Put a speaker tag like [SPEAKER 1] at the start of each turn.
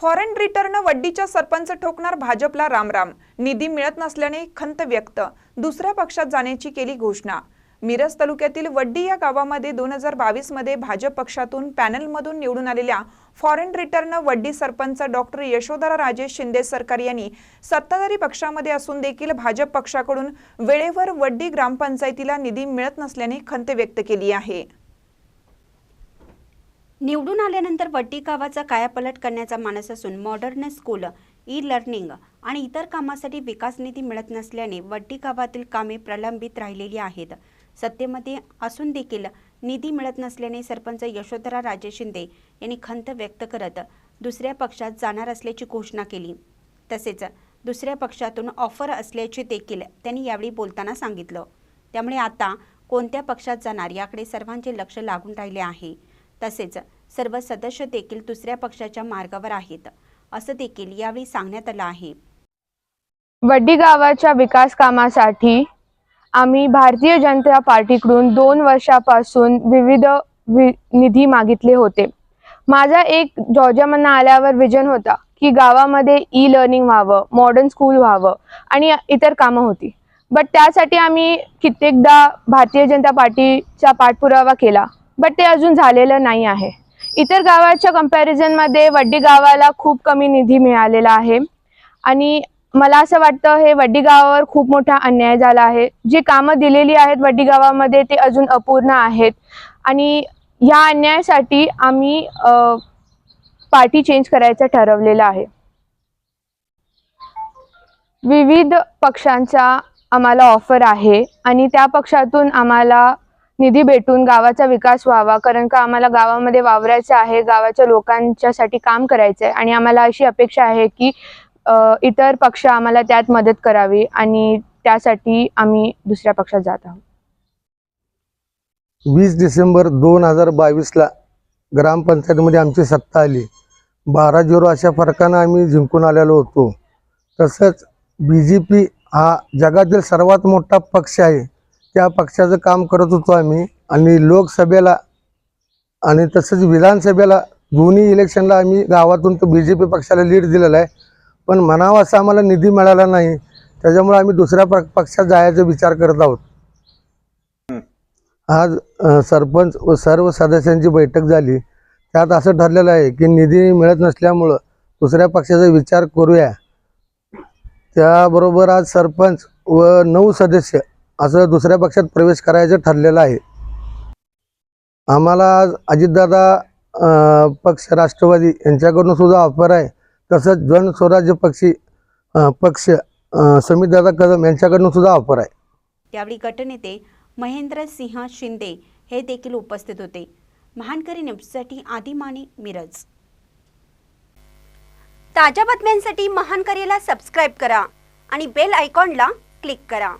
[SPEAKER 1] Foreign return वड्डीच्या सरपंच ठोकणार भाजपला रामराम. निधी मिळत नसल्याने खंत व्यक्त. दुसऱ्या पक्षात जाण्याची केली घोषणा. मिरज तालुक्यातील वड्डी या गावामध्ये दोन हजार बावीसमध्ये भाजप पक्षातून पॅनलमधून निवडून आलेल्या foreign return Waddi sarpanch doctor Yashodhara Rajesh Shinde सरकार यांनी सत्ताधारी पक्षामध्ये असून देखील भाजप पक्षाकडून वेळेवर वड्डी ग्रामपंचायतीला निधी मिळत नसल्याने खंत व्यक्त केली आहे.
[SPEAKER 2] निवडून आल्यानंतर वड्डी गावाचा कायापलट करण्याचा मानस असून मॉडर्न स्कूल ई लर्निंग आणि इतर कामासाठी विकास निधी मिळत नसल्याने वड्डी गावातील कामे प्रलंबित राहिलेली आहेत. सत्तेमध्ये असून देखील निधी मिळत नसल्याने सरपंच यशोधरा राजे शिंदे यांनी खंत व्यक्त करत दुसऱ्या पक्षात जाणार असल्याची घोषणा केली. तसेच दुसऱ्या पक्षातून ऑफर असल्याचे देखील त्यांनी यावेळी बोलताना सांगितलं. त्यामुळे आता कोणत्या पक्षात जाणार याकडे सर्वांचे लक्ष लागून राहिले आहे. तसेच सर्व सदस्य देखील दुसऱ्या पक्षाच्या मार्गावर आहेत असं देखील यावेळी सांगण्यात आलं आहे.
[SPEAKER 3] वड्डी गावाच्या विकास कामासाठी आम्ही भारतीय जनता पार्टीकडून दोन वर्षापासून विविध वि निधी मागितले होते. माझा एक जॉर्जियामधनं आल्यावर विजन होता की गावामध्ये ई लर्निंग व्हावं मॉडर्न स्कूल व्हावं आणि इतर कामं होती. बट त्यासाठी आम्ही कित्येकदा भारतीय जनता पार्टीचा पाठपुरावा केला. बट ते अजून झालेलं नाही आहे. इतर गावाच्या कम्पॅरिझनमध्ये वड्डी गावाला खूप कमी निधी मिळालेला आहे. आणि मला असं वाटतं हे वड्डी गावावर खूप मोठा अन्याय झाला आहे. जी कामं दिलेली आहेत वड्डी गावामध्ये ते अजून अपूर्ण आहेत. आणि या अन्यायासाठी आम्ही पार्टी चेंज करायचं ठरवलेलं आहे. विविध पक्षांचा आम्हाला ऑफर आहे. आणि त्या पक्षातून आम्हाला निधी भेटून गावाचा विकास व्हावा कारण का आम्हाला गावामध्ये वावरायचं आहे गावाच्या लोकांच्यासाठी काम करायचं आहे आणि आम्हाला अशी अपेक्षा आहे की इतर पक्ष आम्हाला त्यात मदत करावी आणि त्यासाठी आम्ही दुसऱ्या पक्षात जात आहोत.
[SPEAKER 4] वीस डिसेंबर दोन हजार बावीसला ग्रामपंचायतीमध्ये आमची सत्ता आली. बारा झिरो अशा फरकानं आम्ही जिंकून आलेलो होतो. तसंच बी जे पी हा जगातील सर्वात मोठा पक्ष आहे. त्या पक्षाचं काम करत होतो आम्ही. आणि लोकसभेला आणि तसंच विधानसभेला दोन्ही इलेक्शनला आम्ही गावातून तो बी जे पी पक्षाला लीड दिलेला आहे. पण म्हणावा असा आम्हाला निधी मिळाला नाही. त्याच्यामुळे आम्ही दुसऱ्या प पक्षात जायचा विचार करत आहोत. आज सरपंच व सर्व सदस्यांची बैठक झाली. त्यात असं ठरलेलं आहे की निधी मिळत नसल्यामुळं दुसऱ्या पक्षाचा विचार करूया. त्याबरोबर आज सरपंच व नऊ सदस्य असं दुसऱ्या पक्षात प्रवेश करायचं ठरलेलं आहे. आम्हाला आज अजितदादा पक्ष राष्ट्रवादी यांच्याकडून सुद्धा ऑफर आहे. तसंच जन स्वराज्य पक्षी पक्ष अ, समितदादा कदम यांच्याकडून सुद्धा ऑफर आहे.
[SPEAKER 2] त्यावेळी गटनेते महेंद्र सिंह शिंदे हे देखील उपस्थित होते. महानकरी न्यूजसाठी आदिमाने मिरज. ताज्या बातम्यांसाठी महानकरीला सबस्क्राईब करा आणि बेल आयकॉनला क्लिक करा.